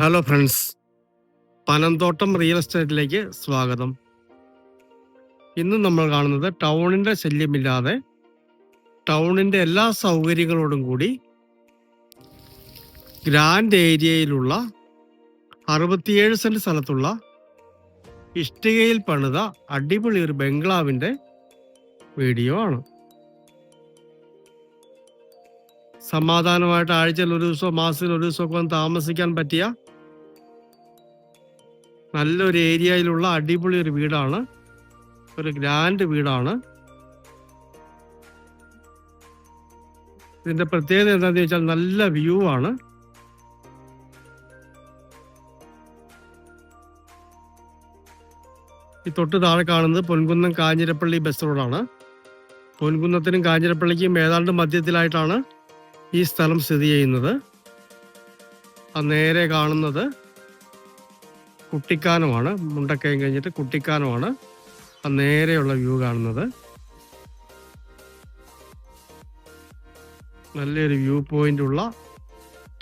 Hello friends Panamthottam real എസ്റ്റേറ്റിലേക്ക് സ്വാഗതം. ഇന്ന് നമ്മൾ കാണുന്നത് ടൗണിന്റെ ശല്യമില്ലാതെ ടൗണിന്റെ എല്ലാ സൗകര്യങ്ങളോടും കൂടി ഗ്രാൻഡ് ഏരിയയിലുള്ള അറുപത്തിയേഴ് സെന്റ് സ്ഥലത്തുള്ള ഇഷ്ടികയിൽ പണിത അടിപൊളി ഒരു ബംഗ്ലാവിന്റെ വീഡിയോ ആണ്. സമാധാനമായിട്ട് ആഴ്ചയിൽ ഒരു ദിവസം മാസത്തിൽ ഒരു ദിവസമൊക്കെ വന്ന് താമസിക്കാൻ പറ്റിയ നല്ലൊരു ഏരിയയിലുള്ള അടിപൊളി ഒരു വീടാണ്. ഒരു ഗ്രാൻഡ് വീടാണ്. ഇതിന്റെ പ്രത്യേകത എന്താണെന്ന് ചോദിച്ചാൽ നല്ല വ്യൂ ആണ്. ഈ തൊട്ട് താഴെ കാണുന്നത് പൊൻകുന്നം കാഞ്ഞിരപ്പള്ളി ബസ് റോഡാണ് പൊൻകുന്നത്തിനും കാഞ്ഞിരപ്പള്ളിക്കും ഏതാണ്ട് മധ്യത്തിലായിട്ടാണ് ഈ സ്ഥലം സ്ഥിതി ചെയ്യുന്നത്. ആ നേരെ കാണുന്നത് കുട്ടിക്കാനമാണ്. മുണ്ടക്കയം കഴിഞ്ഞിട്ട് കുട്ടിക്കാനമാണ്. നേരെയുള്ള വ്യൂ കാണുന്നത്. നല്ലൊരു വ്യൂ പോയിന്റ് ഉള്ള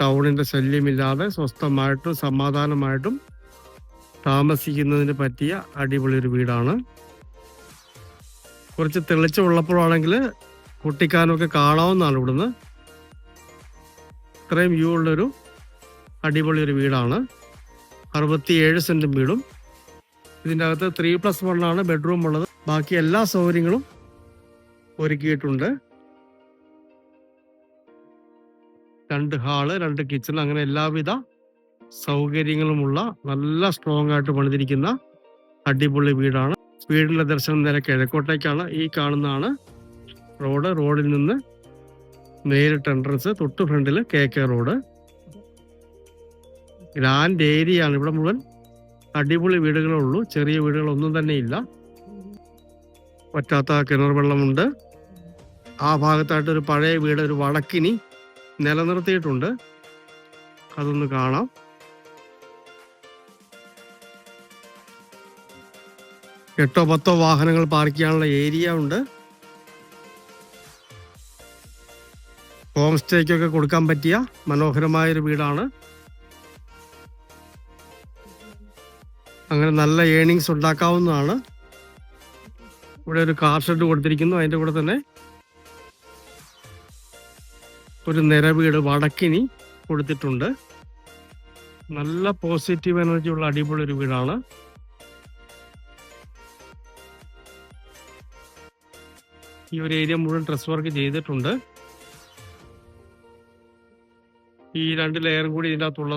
ടൗണിന്റെ ശല്യമില്ലാതെ സ്വസ്ഥമായിട്ടും സമാധാനമായിട്ടും താമസിക്കുന്നതിന് പറ്റിയ അടിപൊളി ഒരു വീടാണ്. കുറച്ച് തെളിച്ചമുള്ളപ്പോഴാണെങ്കിൽ കുട്ടിക്കാനൊക്കെ കാണാവുന്നതാണ് ഇവിടുന്ന്. ഇത്രയും വ്യൂ ഉള്ളൊരു അടിപൊളി ഒരു വീടാണ്. അറുപത്തിയേഴ് സെന്റും വീടും. ഇതിന്റെ അകത്ത് ത്രീ പ്ലസ് വണ്ണാണ് ബെഡ്റൂം ഉള്ളത്. ബാക്കി എല്ലാ സൗകര്യങ്ങളും ഒരുക്കിയിട്ടുണ്ട്. രണ്ട് ഹാൾ രണ്ട് കിച്ചൺ അങ്ങനെ എല്ലാവിധ സൗകര്യങ്ങളുമുള്ള നല്ല സ്ട്രോങ് ആയിട്ട് പണിതിരിക്കുന്ന അടിപൊളി വീടാണ്. വീടിന്റെ ദർശനം നേരെ കിഴക്കോട്ടേക്കാണ് ഈ കാണുന്നതാണ്. റോഡ് റോഡിൽ നിന്ന് നേരിട്ട് എൻട്രൻസ് തൊട്ട് ഫ്രണ്ടിൽ കെ കെ റോഡ് ഗ്രാൻഡ് ആണ്. ഇവിടെ മുഴുവൻ അടിപൊളി വീടുകളേ ഉള്ളൂ. ചെറിയ വീടുകളൊന്നും തന്നെ ഇല്ല. പറ്റാത്ത കിണർ വെള്ളമുണ്ട്. ആ ഭാഗത്തായിട്ട് ഒരു പഴയ വീട് ഒരു വടക്കിനി നിലനിർത്തിയിട്ടുണ്ട്. അതൊന്ന് കാണാം. എട്ടോ പത്തോ വാഹനങ്ങൾ പാർക്ക് ചെയ്യാനുള്ള ഏരിയ ഉണ്ട്. ഹോം സ്റ്റേക്കൊക്കെ കൊടുക്കാൻ പറ്റിയ മനോഹരമായൊരു വീടാണ്. അങ്ങനെ നല്ല ഏണിങ്സ് ഉണ്ടാക്കാവുന്നതാണ്. ഇവിടെ ഒരു കാർ ഷെഡ് കൊടുത്തിരിക്കുന്നു. അതിന്റെ കൂടെ തന്നെ ഒരു നിര വീട് വടക്കിനി കൊടുത്തിട്ടുണ്ട്. നല്ല പോസിറ്റീവ് എനർജി ഉള്ള അടിപൊളി ഒരു വീടാണ്. ഈ ഒരു ഏരിയ മുഴുവൻ ഡ്രസ് വർക്ക് ചെയ്തിട്ടുണ്ട്. ഈ രണ്ട് ലെയറും കൂടി ഇതിന്റെ അകത്തുള്ളത്